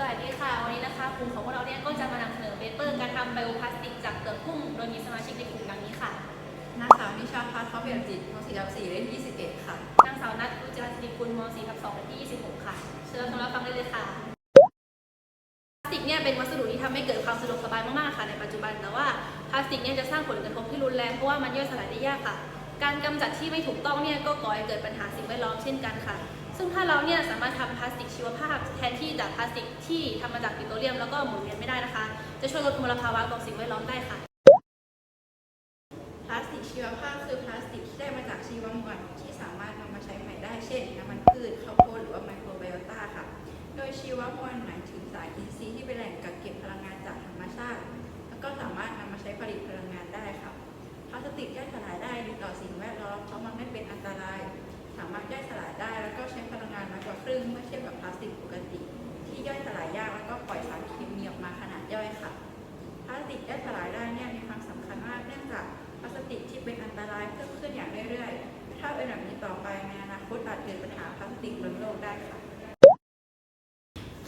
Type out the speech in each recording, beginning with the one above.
สวัสดีค่ะ วันนี้นะคะกลุ่มของพวกเราเนี่ยก็จะมานำเสนอเปเปอร์การทำไบโอพลาสติกจากเปลือกกุ้งโดยมีสมาชิกในกลุ่มดังนี้ค่ะ นางสาวนิชาพัฒน์เขาเปลี่ยนจิตม .4 ทับ4เลข21 ค่ะ นางสาวนัทรุจิรัสิริกุลม .4 ทับ2เลขที่26 ค่ะ เชิญรับฟังได้เลยค่ะ พลาสติกเนี่ยเป็นวัสดุที่ทำให้เกิดความสะดวกสบายมากๆค่ะในปัจจุบัน แต่ว่าพลาสติกเนี่ยจะสร้างผลกระทบที่รุนแรงเพราะว่ามันย่อยสลายได้ยากค่ะ การกำจัดที่ไม่ถูกต้องเนี่ยก็ก่อให้เกิดปัญหาสิ่งแวดล้อมเช่นกันค่ะ ซึ่งถ้าเราเนี่ยสามารถทำพลาสติกชีวภาพแทนที่จากพลาสติกที่ทำมาจากปิโตรเลียมแล้วก็หมุนเวียนไม่ได้นะคะ จะช่วยลดมลภาวะต่อสิ่งแวดล้อมได้ค่ะ พลาสติกชีวภาพคือพลาสติกที่ได้มาจากชีวมวลที่สามารถนำมาใช้ใหม่ได้เช่นน้ำมันพืชข้าวโพดหรือว่าไมโครไบโอตาค่ะ โดยชีวมวลหมายถึงสารอินทรีย์ที่เป็นแหล่งกักเก็บพลังงานจากธรรมชาติ แล้วก็สามารถนำมาใช้ผลิตพลังงานได้ค่ะพลาสติกย่อยสลายได้ดีต่อสิ่งแวดล้อมเพราะมันไม่เป็นอันตราย สามารถ รึ่งเมื่อเทียบกับพลาสติกปกติ ที่ย่อยสลายยากแล้วก็ปล่อยสารเคมีออกมาขนาดย่อยค่ะ พลาสติกย่อยสลายได้เนี่ยมีความสำคัญมากเนื่องจากพลาสติกที่เป็นอันตรายเพิ่มขึ้นอย่างเรื่อยๆ ถ้าเป็นแบบนี้ต่อไปในอนาคตอาจเกิดปัญหาพลาสติกล้นโลกได้ค่ะ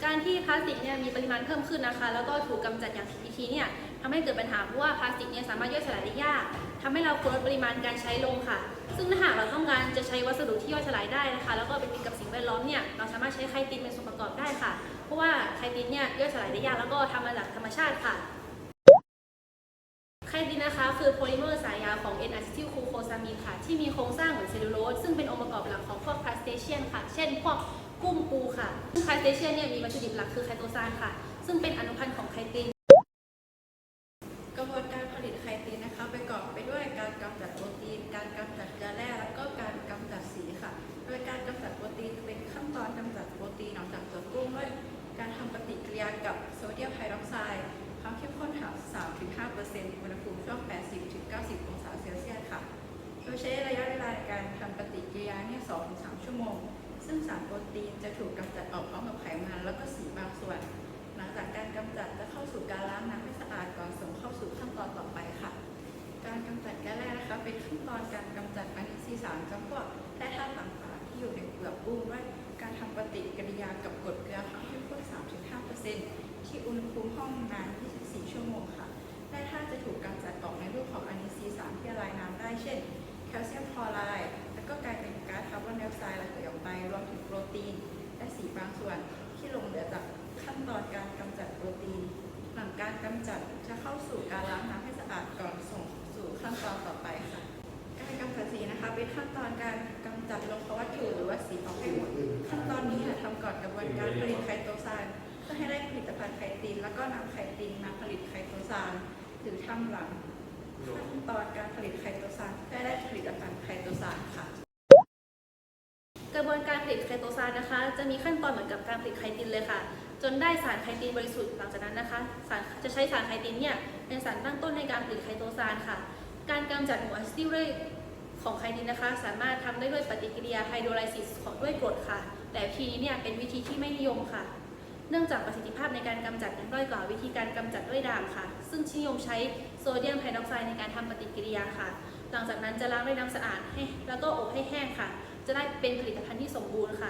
การที่พลาสติกเนี่ยมีปริมาณเพิ่มขึ้นนะคะ แล้วก็ถูกกำจัดอย่างผิดวิธีเนี่ยทำให้เกิดปัญหาเพราะว่าพลาสติกเนี่ยสามารถย่อยสลายได้ยากทำให้เราลดปริมาณการใช้ลงค่ะ ซึ่งถ้าหาก งารจะใช้วัสดุที่ย่อยสลายได้นะคะ แล้วก็เป็นมิตรกับสิ่งแวดล้อมเนี่ยเราสามารถใช้ไคตินเป็นส่วนประกอบได้ค่ะ เพราะว่าไคตินเนี่ยย่อยสลายได้ยากแล้วก็ทำมาจากธรรมชาติค่ะไคตินนะคะคือโพลิเมอร์สายยาวของ N-acetyl c o s a m i n ค่ะ ที่มีโครงสร้างเหมือนเซลลูโลสซึ่งเป็นองค์ประกอบหลักของพวกคาสเตเชียนค่ะ เช่นพวกกุ้งปูค่ะซึ่งคาสเตเชียนเนี่ยมีวัตถุดิบหลักคือไคโตซานค่ะ ซึ่งเป็นอนุพันธ์ของไคติน กระบวนการผลิตไคตินนะคะประกอบไปด้วยการกำจัดโปรตีน การกำจัดเกลือแร่แล้วก็ ยใช้ระยะเวลาในการทำปฏิกิริยาเนี่ย2-3ชั่วโมง ซึ่งสารโปรตีนจะถูกกำจัดออกพร้อมกับไขมัน แล้วก็สีบางส่วน หลังจากการกำจัดจะเข้าสู่การล้างน้ำให้สะอาดก่อนส่งเข้าสู่ขั้นตอนต่อไปค่ะ การกำจัดแก๊สแรกนะคะเป็นขั้นตอนการกำจัดอนุซีสารจำพวกและธาตุต่างๆที่อยู่ในเปลือกกุ้งด้วยการทำปฏิกิริยากับกรดเกลือความเข้มข้น3-5%ที่อุณหภูมิห้องนาน24 ชั่วโมง อไรด์แล้วก็กลายเป็นก๊าซคาร์บอนไดออกไซด์ระเหยออกไปรวมถึงโปรตีน และสีบางส่วนที่หลงเหลือจากขั้นตอนการกำจัดโปรตีน หลังการกำจัดจะเข้าสู่การล้างน้ำให้สะอาดก่อนส่งสู่ขั้นตอนต่อไปค่ะการกำจัดสีนะคะเป็นขั้นตอนการกำจัดโลหะวัตถุหรือว่าสีออกให้หมดขั้นตอนนี้ค่ะทำก่อนกระบวนการผลิตไคโตซานเพื่อให้ได้ผลิตภัณฑ์ไคติน แล้วก็นำไคตินมาผลิตไคโตซานหรือทำหลัง ตอนการผลิตไคโตซานเพื่อได้ผลิตภัณฑ์ไคโตซานค่ะ กระบวนการผลิตไคโตซานนะคะ จะมีขั้นตอนเหมือนกับการผลิตไคตินเลยค่ะ จนได้สารไคตินบริสุทธิ์หลังจากนั้นนะคะสารจะใช้สารไคตินเนี่ยเป็นสารตั้งต้นในการผลิตไคโตซานค่ะ การกำจัดหมู่อะซิติลด้วยของไคตินนะคะ สามารถทำได้ด้วยปฏิกิริยาไฮโดรไลซิสของด้วยกรดค่ะ แต่วิธีนี้เนี่ยเป็นวิธีที่ไม่นิยมค่ะ เนื่องจากประสิทธิภาพในการกำจัดยังด้อยกว่าวิธีการกำจัดด้วยด่างค่ะ ซึ่งนิยมใช้โซเดียมไฮดรอกไซด์ในการทำปฏิกิริยาค่ะ หลังจากนั้นจะล้างด้วยน้ำสะอาดให้แล้วก็อบให้แห้งค่ะ จะได้เป็นผลิตภัณฑ์ที่สมบูรณ์ค่ะ